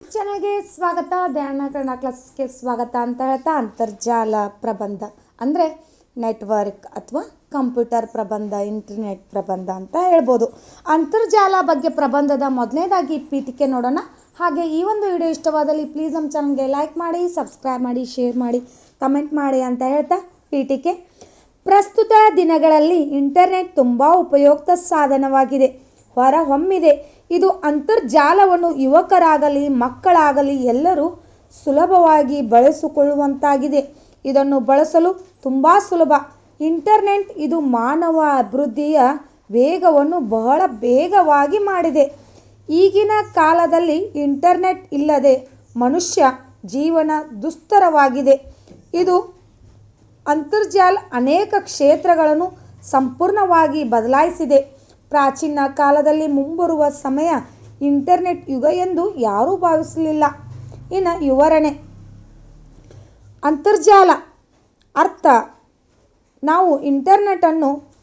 ಚಾನಲ್ಗೆ ಸ್ವಾಗತ ಧ್ಯಾನ ಕನ್ನಡ ಕ್ಲಾಸ್ಗೆ ಸ್ವಾಗತ ಅಂತ ಹೇಳ್ತಾ ಅಂತರ್ಜಾಲ ಪ್ರಬಂಧ. ಅಂದರೆ ನೆಟ್ವರ್ಕ್ ಅಥವಾ ಕಂಪ್ಯೂಟರ್ ಪ್ರಬಂಧ, ಇಂಟರ್ನೆಟ್ ಪ್ರಬಂಧ ಅಂತ ಹೇಳ್ಬೋದು. ಅಂತರ್ಜಾಲ ಬಗ್ಗೆ ಪ್ರಬಂಧದ ಮೊದಲನೇದಾಗಿ ಪೀಠಿಕೆ ನೋಡೋಣ. ಹಾಗೆ ಈ ಒಂದು ವಿಡಿಯೋ ಇಷ್ಟವಾದಲ್ಲಿ ಪ್ಲೀಸ್ ನಮ್ಮ ಚಾನಲ್ಗೆ ಲೈಕ್ ಮಾಡಿ ಸಬ್ಸ್ಕ್ರೈಬ್ ಮಾಡಿ ಶೇರ್ ಮಾಡಿ ಕಮೆಂಟ್ ಮಾಡಿ ಅಂತ ಹೇಳ್ತಾ ಪೀಠಿಕೆ. ಪ್ರಸ್ತುತ ದಿನಗಳಲ್ಲಿ ಇಂಟರ್ನೆಟ್ ತುಂಬ ಉಪಯುಕ್ತ ಸಾಧನವಾಗಿದೆ. ಹೊರಹೊಮ್ಮಿದೆ. ಇದು ಅಂತರ್ಜಾಲವನ್ನು ಯುವಕರಾಗಲಿ, ಮಕ್ಕಳಾಗಲಿ ಎಲ್ಲರೂ ಸುಲಭವಾಗಿ ಬಳಸಿಕೊಳ್ಳುವಂತಾಗಿದೆ. ಇದನ್ನು ಬಳಸಲು ತುಂಬ ಸುಲಭ. ಇಂಟರ್ನೆಟ್ ಇದು ಮಾನವ ಅಭಿವೃದ್ಧಿಯ ವೇಗವನ್ನು ಬಹಳ ಬೇಗವಾಗಿ ಮಾಡಿದೆ. ಈಗಿನ ಕಾಲದಲ್ಲಿ ಇಂಟರ್ನೆಟ್ ಇಲ್ಲದೆ ಮನುಷ್ಯ ಜೀವನ ದುಸ್ತರವಾಗಿದೆ. ಇದು ಅಂತರ್ಜಾಲ ಅನೇಕ ಕ್ಷೇತ್ರಗಳನ್ನು ಸಂಪೂರ್ಣವಾಗಿ ಬದಲಾಯಿಸಿದೆ. ಪ್ರಾಚೀನ ಕಾಲದಲ್ಲಿ ಮುಂಬರುವ ಸಮಯ ಇಂಟರ್ನೆಟ್ ಯುಗ ಎಂದು ಯಾರೂ ಭಾವಿಸಲಿಲ್ಲ. ಇನ್ನು ವಿವರಣೆ. ಅಂತರ್ಜಾಲ ಅರ್ಥ. ನಾವು ಇಂಟರ್ನೆಟನ್ನು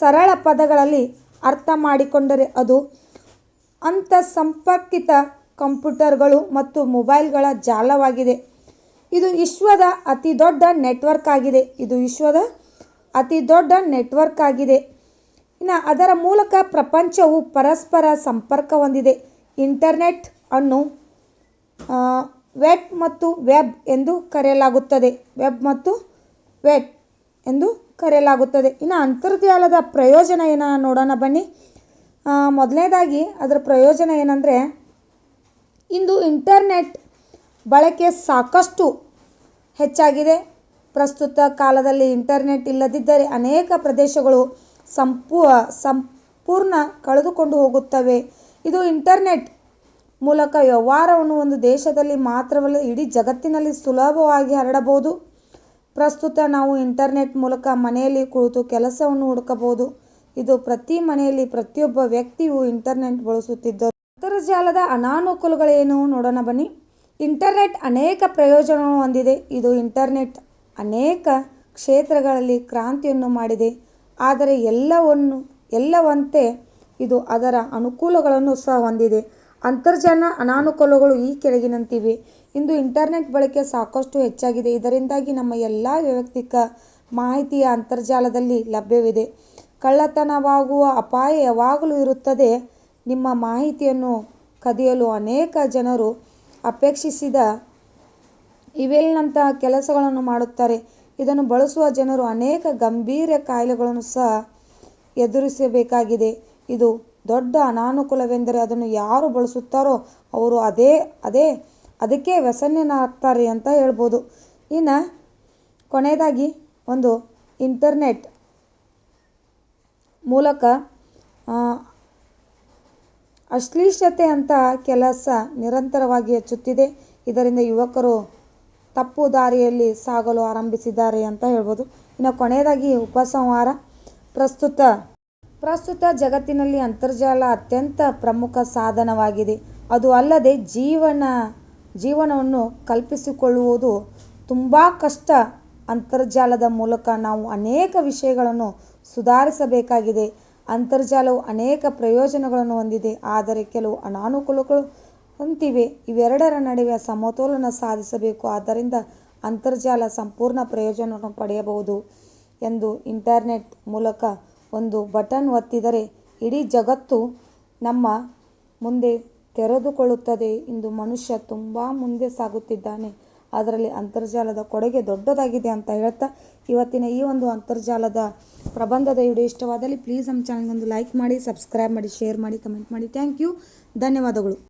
ಸರಳ ಪದಗಳಲ್ಲಿ ಅರ್ಥ ಮಾಡಿಕೊಂಡರೆ ಅದು ಅಂತ ಸಂಪರ್ಕಿತ ಕಂಪ್ಯೂಟರ್ಗಳು ಮತ್ತು ಮೊಬೈಲ್ಗಳ ಜಾಲವಾಗಿದೆ. ಇದು ವಿಶ್ವದ ಅತಿ ದೊಡ್ಡ ನೆಟ್ವರ್ಕ್ ಆಗಿದೆ. ಇದು ವಿಶ್ವದ ಅತಿ ದೊಡ್ಡ ನೆಟ್ವರ್ಕ್ ಆಗಿದೆ. ಇನ್ನು ಅದರ ಮೂಲಕ ಪ್ರಪಂಚವು ಪರಸ್ಪರ ಸಂಪರ್ಕ ಹೊಂದಿದೆ. ಇಂಟರ್ನೆಟ್ ಅನ್ನು ವೆಟ್ ಮತ್ತು ವೆಬ್ ಎಂದು ಕರೆಯಲಾಗುತ್ತದೆ. ವೆಬ್ ಮತ್ತು ವೆಟ್ ಎಂದು ಕರೆಯಲಾಗುತ್ತದೆ. ಇನ್ನು ಅಂತರ್ಜಾಲದ ಪ್ರಯೋಜನ ಏನ ನೋಡೋಣ ಬನ್ನಿ. ಮೊದಲನೇದಾಗಿ ಅದರ ಪ್ರಯೋಜನ ಏನಂದರೆ, ಇಂದು ಇಂಟರ್ನೆಟ್ ಬಳಕೆ ಸಾಕಷ್ಟು ಹೆಚ್ಚಾಗಿದೆ. ಪ್ರಸ್ತುತ ಕಾಲದಲ್ಲಿ ಇಂಟರ್ನೆಟ್ ಇಲ್ಲದಿದ್ದರೆ ಅನೇಕ ಪ್ರದೇಶಗಳು ಸಂಪೂ, ಸಂಪೂರ್ಣ ಕಳೆದುಕೊಂಡು ಹೋಗುತ್ತವೆ. ಇದು ಇಂಟರ್ನೆಟ್ ಮೂಲಕ ವ್ಯವಹಾರವನ್ನು ಒಂದು ದೇಶದಲ್ಲಿ ಮಾತ್ರವಲ್ಲ, ಇಡೀ ಜಗತ್ತಿನಲ್ಲಿ ಸುಲಭವಾಗಿ ಹರಡಬಹುದು. ಪ್ರಸ್ತುತ ನಾವು ಇಂಟರ್ನೆಟ್ ಮೂಲಕ ಮನೆಯಲ್ಲಿ ಕುಳಿತು ಕೆಲಸವನ್ನು ಹುಡುಕಬಹುದು. ಇದು ಪ್ರತಿ ಮನೆಯಲ್ಲಿ ಪ್ರತಿಯೊಬ್ಬ ವ್ಯಕ್ತಿಯು ಇಂಟರ್ನೆಟ್ ಬಳಸುತ್ತಿದ್ದರು. ಅಂತರ್ಜಾಲದ ಅನಾನುಕೂಲಗಳೇನು ನೋಡೋಣ ಬನ್ನಿ. ಇಂಟರ್ನೆಟ್ ಅನೇಕ ಪ್ರಯೋಜನವನ್ನು ಹೊಂದಿದೆ. ಇದು ಇಂಟರ್ನೆಟ್ ಅನೇಕ ಕ್ಷೇತ್ರಗಳಲ್ಲಿ ಕ್ರಾಂತಿಯನ್ನು ಮಾಡಿದೆ. ಆದರೆ ಎಲ್ಲವನ್ನು, ಎಲ್ಲವಂತೆ ಇದು ಅದರ ಅನುಕೂಲಗಳನ್ನು ಸಹ ಹೊಂದಿದೆ. ಅಂತರ್ಜಾಲ ಅನಾನುಕೂಲಗಳು ಈ ಕೆಳಗಿನಂತಿವೆ. ಇಂದು ಇಂಟರ್ನೆಟ್ ಬಳಕೆ ಸಾಕಷ್ಟು ಹೆಚ್ಚಾಗಿದೆ. ಇದರಿಂದಾಗಿ ನಮ್ಮ ಎಲ್ಲ ವೈಯಕ್ತಿಕ ಮಾಹಿತಿಯ ಅಂತರ್ಜಾಲದಲ್ಲಿ ಲಭ್ಯವಿದೆ. ಕಳ್ಳತನವಾಗುವ ಅಪಾಯ ಯಾವಾಗಲೂ ಇರುತ್ತದೆ. ನಿಮ್ಮ ಮಾಹಿತಿಯನ್ನು ಕದಿಯಲು ಅನೇಕ ಜನರು ಅಪೇಕ್ಷಿಸಿದ ಇವೆಲ್ಲಂತಹ ಕೆಲಸಗಳನ್ನು ಮಾಡುತ್ತಾರೆ. ಇದನ್ನು ಬಳಸುವ ಜನರು ಅನೇಕ ಗಂಭೀರ ಕಾಯಿಲೆಗಳನ್ನು ಸಹ ಎದುರಿಸಬೇಕಾಗಿದೆ. ಇದು ದೊಡ್ಡ ಅನಾನುಕೂಲವೆಂದರೆ ಅದನ್ನು ಯಾರು ಬಳಸುತ್ತಾರೋ ಅವರು ಅದೇ ಅದೇ, ಅದಕ್ಕೆ ವ್ಯಸನ್ಯನಾಗ್ತಾರೆ ಅಂತ ಹೇಳ್ಬೋದು. ಇನ್ನು ಕೊನೆಯದಾಗಿ ಒಂದು ಇಂಟರ್ನೆಟ್ ಮೂಲಕ ಅಶ್ಲೀಷತೆ ಅಂತ ಕೆಲಸ ನಿರಂತರವಾಗಿ ಹೆಚ್ಚುತ್ತಿದೆ. ಇದರಿಂದ ಯುವಕರು ತಪ್ಪು ದಾರಿಯಲ್ಲಿ ಸಾಗಲು ಆರಂಭಿಸಿದ್ದಾರೆ ಅಂತ ಹೇಳ್ಬೋದು. ಇನ್ನು ಕೊನೆಯದಾಗಿ ಉಪಸಂಹಾರ. ಪ್ರಸ್ತುತ ಪ್ರಸ್ತುತ ಜಗತ್ತಿನಲ್ಲಿ ಅಂತರ್ಜಾಲ ಅತ್ಯಂತ ಪ್ರಮುಖ ಸಾಧನವಾಗಿದೆ. ಅದು ಅಲ್ಲದೆ ಜೀವನ, ಜೀವನವನ್ನು ಕಲ್ಪಿಸಿಕೊಳ್ಳುವುದು ತುಂಬ ಕಷ್ಟ. ಅಂತರ್ಜಾಲದ ಮೂಲಕ ನಾವು ಅನೇಕ ವಿಷಯಗಳನ್ನು ಸುಧಾರಿಸಬೇಕಾಗಿದೆ. ಅಂತರ್ಜಾಲವು ಅನೇಕ ಪ್ರಯೋಜನಗಳನ್ನು ಹೊಂದಿದೆ. ಆದರೆ ಕೆಲವು ಅನಾನುಕೂಲಗಳು ಹೊಂದಿವೆ ಇವೆರಡರ ನಡುವೆ ಸಮತೋಲನ ಸಾಧಿಸಬೇಕು. ಆದ್ದರಿಂದ ಅಂತರ್ಜಾಲ ಸಂಪೂರ್ಣ ಪ್ರಯೋಜನವನ್ನು ಪಡೆಯಬಹುದು ಎಂದು ಇಂಟರ್ನೆಟ್ ಮೂಲಕ ಒಂದು ಬಟನ್ ಒತ್ತಿದರೆ, ಇಡೀ ಜಗತ್ತು ನಮ್ಮ ಮುಂದೆ ತೆರೆದುಕೊಳ್ಳುತ್ತದೆ ಇಂದು ಮನುಷ್ಯ ತುಂಬ ಮುಂದೆ ಸಾಗುತ್ತಿದ್ದಾನೆ. ಅದರಲ್ಲಿ ಅಂತರ್ಜಾಲದ ಕೊಡುಗೆ ದೊಡ್ಡದಾಗಿದೆ ಅಂತ ಹೇಳ್ತಾ ಇವತ್ತಿನ ಈ ಒಂದು ಅಂತರ್ಜಾಲದ ಪ್ರಬಂಧದ ವಿಡಿಯೋ ಇಷ್ಟವಾದಲ್ಲಿ ಪ್ಲೀಸ್ ನಮ್ಮ ಚಾನಲ್ಗೊಂದು ಲೈಕ್ ಮಾಡಿ ಸಬ್ಸ್ಕ್ರೈಬ್ ಮಾಡಿ ಶೇರ್ ಮಾಡಿ ಕಮೆಂಟ್ ಮಾಡಿ. ಥ್ಯಾಂಕ್ ಯು ಧನ್ಯವಾದಗಳು.